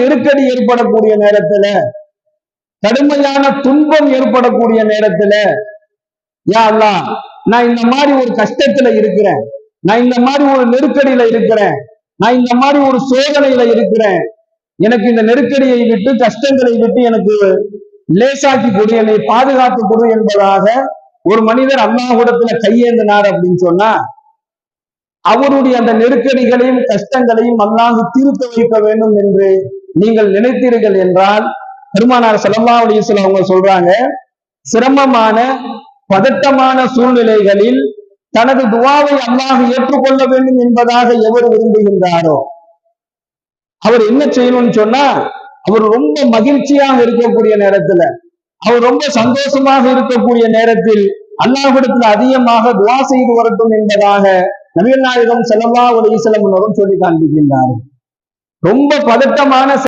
நெருக்கடி ஏற்படக்கூடிய நேரத்துல கடுமையான துன்பம் ஏற்படக்கூடிய நேரத்துல யா நான் இந்த மாதிரி ஒரு கஷ்டத்துல இருக்கிறேன். நான் இந்த மாதிரி ஒரு நெருக்கடியில இருக்கிறேன். நான் இந்த மாதிரி ஒரு சோதனையில இருக்கிறேன். எனக்கு இந்த நெருக்கடியை விட்டு கஷ்டங்களை விட்டு எனக்கு லேசாக்கி கொடு என்னை பாதுகாத்து கொடு என்பதாக ஒரு மனிதர் அல்லாஹ்விடத்துல கையேந்தினார் அப்படின்னு சொன்னா அவருடைய அந்த நெருக்கடிகளையும் கஷ்டங்களையும் அல்லாஹ் தீர்த்து வைக்க வேண்டும் என்று நீங்கள் நினைத்தீர்கள் என்றால் பெருமானார் ஸல்லல்லாஹு அலைஹி அவங்க சொல்றாங்க சிரமமான பதட்டமான சூழ்நிலைகளில் தனது துவாவை அல்லாஹ் ஏற்றுக்கொள்ள வேண்டும் என்பதாக எவர் விரும்புகின்றாரோ? அவர் என்ன செய்யணும்னு சொன்னா அவர் ரொம்ப மகிழ்ச்சியாக இருக்கக்கூடிய நேரத்துல அவர் ரொம்ப சந்தோஷமாக இருக்கக்கூடிய நேரத்தில் அல்லாஹ்விடத்தில் அதிகமாக துவா செய்து வரட்டும் என்பதாக நவீன நாயகம் ஸல்லல்லாஹு ஒரு ஈசலம் சொல்லி காண்பிக்கின்றார் ரொம்ப பதட்டமான